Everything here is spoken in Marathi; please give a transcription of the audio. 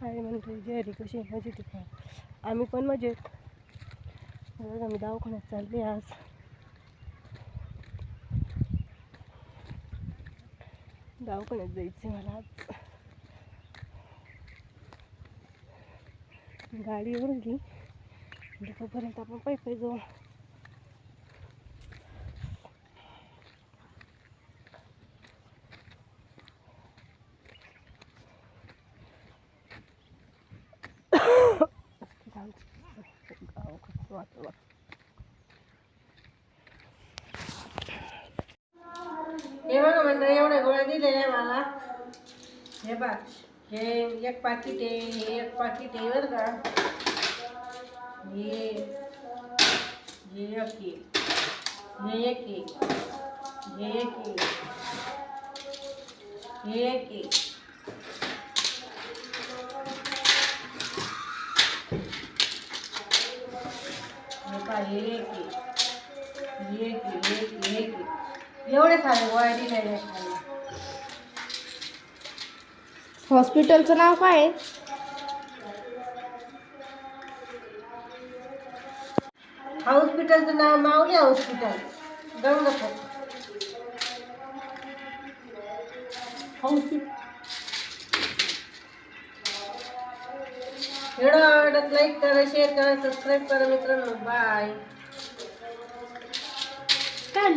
हाय म्हणजे जयरी कशी आहे? मजेत आहे का आम्ही पण मजेत. आम्ही दवाखान्यात चालले आज. दवाखान्यात जायचं मला आज. गाडी उरली तोपर्यंत आपण पायी पायी जाऊ. कसं वाटलं हे बघा मंडळी एवढ्या गोळ्या दिलेल्या मला हे बघ हे एक पाकिट आहे हे एक पाकिट आहे बरं का हे हे एक हे एक हे एक हे एक हे एक एक एक एक एवढे सारे गोळ्या दिलेले हॉस्पिटलचं नाव काय आहे? हॉस्पिटलचं नाव Mauli hospital Gangapur hospital video आवडत लाईक करा शेअर करा सबस्क्राईब करा मित्रांनो. बाय काय